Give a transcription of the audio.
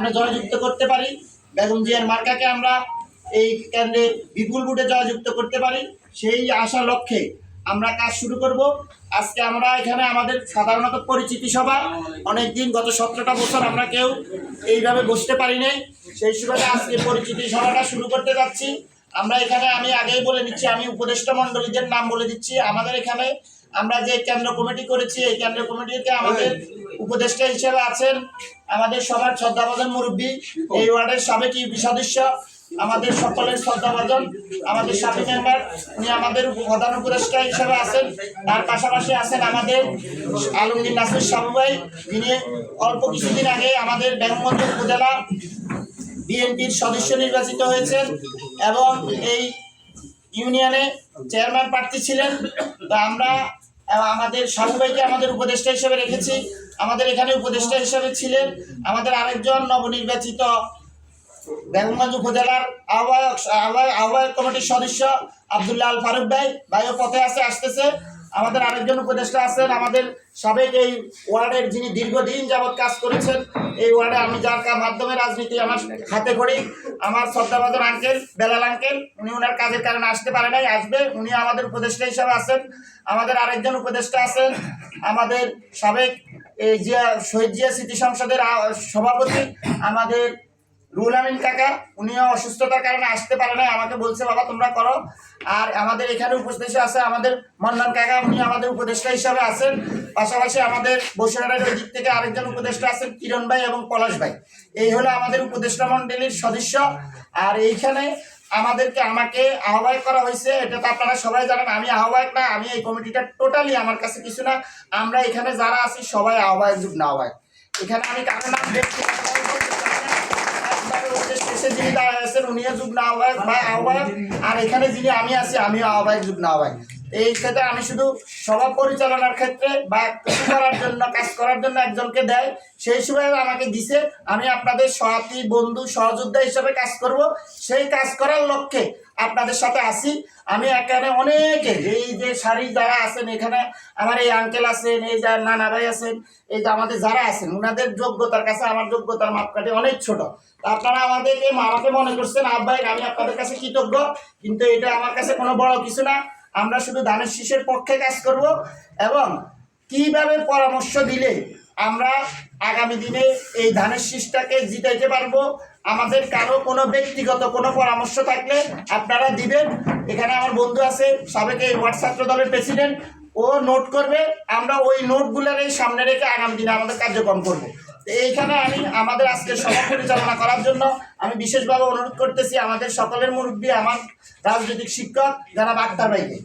আমরা জলযুক্ত করতে পারি। বেগম জিয়ার মার্কাকে আমরা এই কেন্দ্রে বিপুল বুটে জয়যুক্ত করতে পারি। সেই আশা লক্ষ্যে আমরা কাজ শুরু করব। আজকে আমরা এখানে আমাদের সাধারণত পরিচিতি সভা। অনেক দিন গত সতেরোটা বছর আমরা কেউ এইভাবে বসতে পারি নাই। সেই সুবাদে আজকে পরিচিতি সভাটা শুরু করতে যাচ্ছি। আমরা এখানে, আমি আগেই বলে দিচ্ছি, আমি উপদেষ্টা মণ্ডলীদের নাম বলে দিচ্ছি। আমাদের এখানে আমরা যে কেন্দ্র কমিটি করেছি, এই কেন্দ্র কমিটিতে আমাদের উপদেষ্টা হিসেবে আছেন আমাদের সবার শ্রদ্ধাভাজন মুরব্বী, এই ওয়ার্ডের সাবেক ইউপি সদস্য, আমাদের সকলের শ্রদ্ধাভাজন, আমাদের সাবেক মেম্বার, উনি আমাদের প্রধান উপদেষ্টা হিসেবে আছেন। তার পাশাপাশি আছেন আমাদের আলমগীর নাসির ভাই, যিনি অল্প কিছুদিন আগে আমাদের বেগমগঞ্জ উপজেলা বিএনপির সদস্য নির্বাচিত হয়েছেন এবং এই ইউনিয়নে চেয়ারম্যান প্রার্থী ছিলেন। তো আমরা আমাদের সাহু ভাইকে আমাদের উপদেষ্টা হিসেবে রেখেছি। আমাদের এখানে উপদেষ্টা হিসেবে ছিলেন আমাদের আরেকজন নবনির্বাচিত বেগমগঞ্জ উপজেলার আহ্বায়ক আহ্বায়ক কমিটির সদস্য আবদুল্লাহ আল ফারুক ভাই। ভাইও পথে আসে আসতেছে। আমাদের আরেকজন উপদেষ্টা আছেন, আমাদের সাবেক এই ওয়ার্ডের যিনি দীর্ঘদিন যাবৎ কাজ করেছেন, এই ওয়ার্ডে আমি যার মাধ্যমে রাজনীতি আমার হাতে করি, আমার শ্রদ্ধাবাদন আঙ্কেল বেলাল আঙ্কেল উনি ওনার কাজের কারণে আসতে পারে নাই, আসবে, উনি আমাদের উপদেষ্টা হিসাবে আছেন, আমাদের আরেকজন উপদেষ্টা আছেন, আমাদের সাবেক এই জিয়া শহীদ জিয়া স্মৃতি সংসদের সভাপতি, আমাদের রুহুল আমিন কাকা, উনিও অসুস্থতার কারণে আসতে পারে না আমাকে বলছে, বাবা, তোমরা করো। আর আমাদের এখানে উপদেষ্টা আছে আমাদের মন্নান কাকা, উনি আমাদের উপদেষ্টা হিসাবে আছেন। পাশাপাশি আমাদের বসিরহাটের ওই দিক থেকে আরেকজন উপদেষ্টা আছেন, কিরণ ভাই এবং পলাশ ভাই। এই হলো আমাদের উপদেষ্টা মণ্ডলীর সদস্য। আর এইখানে আমাদেরকে, আমাকে আহ্বায়ক করা হয়েছে, এটা তো আপনারা সবাই জানেন, আমি আহ্বায়ক না, আমি এই কমিটিটা টোটালি আমার কাছে কিছু না। আমরা এখানে যারা আছি, সবাই আহ্বায়ক যুগ না আহ্বায়ক। এখানে আমি কারও নাম দেখছি আর এখানে যিনি আমি আছি আমিও আহ্বায়ক যুগ্ন আহ্বায়ক। এই ক্ষেত্রে আমি শুধু সভা পরিচালনার ক্ষেত্রে বা কিছু করার জন্য, কাজ করার জন্য একজনকে দেয়। সেই সময় আমাকে দিছে, আমি আপনাদের সহাতি বন্ধু, সহযোদ্ধা হিসেবে কাজ করব। সেই কাজ করার লক্ষ্যে আপনাদের সাথে আসি আমি এখানে অনেকে, এই যে শারীর যারা আছেন এখানে, আমার এই আঙ্কেল আছেন, এই যা নানা ভাই আছেন, এই যে আমাদের যারা আছেন ওনাদের যোগ্যতার কাছে আমার যোগ্যতার মাপকাঠি অনেক ছোট। আপনারা আমাদেরকে আমাকে মনে করছেন, আব্বাই, আমি আপনাদের কাছে কৃতজ্ঞ, কিন্তু এটা আমার কাছে কোনো বড় কিছু না। আমরা শুধু ধানের শীষের পক্ষে কাজ করব এবং কীভাবে পরামর্শ দিলে আমরা আগামী দিনে এই ধানের শীষটাকে জিতাইতে পারব, আমাদের কারও কোনো ব্যক্তিগত কোনো পরামর্শ থাকলে আপনারা দিবেন। এখানে আমার বন্ধু আছে, সাবেক এই ওয়ার্ড ছাত্র দলের প্রেসিডেন্ট। ও নোট করবে, আমরা ওই নোটগুলোর সামনে রেখে আগামী দিনে আমাদের কার্যক্রম করব। এইখানে আমি আমাদের আজকে সভা পরিচালনা করার জন্য আমি বিশেষভাবে অনুরোধ করতেছি আমাদের সকলের মুরব্বী, আমার রাজনৈতিক শিক্ষক যারা আক্তার ভাইকে।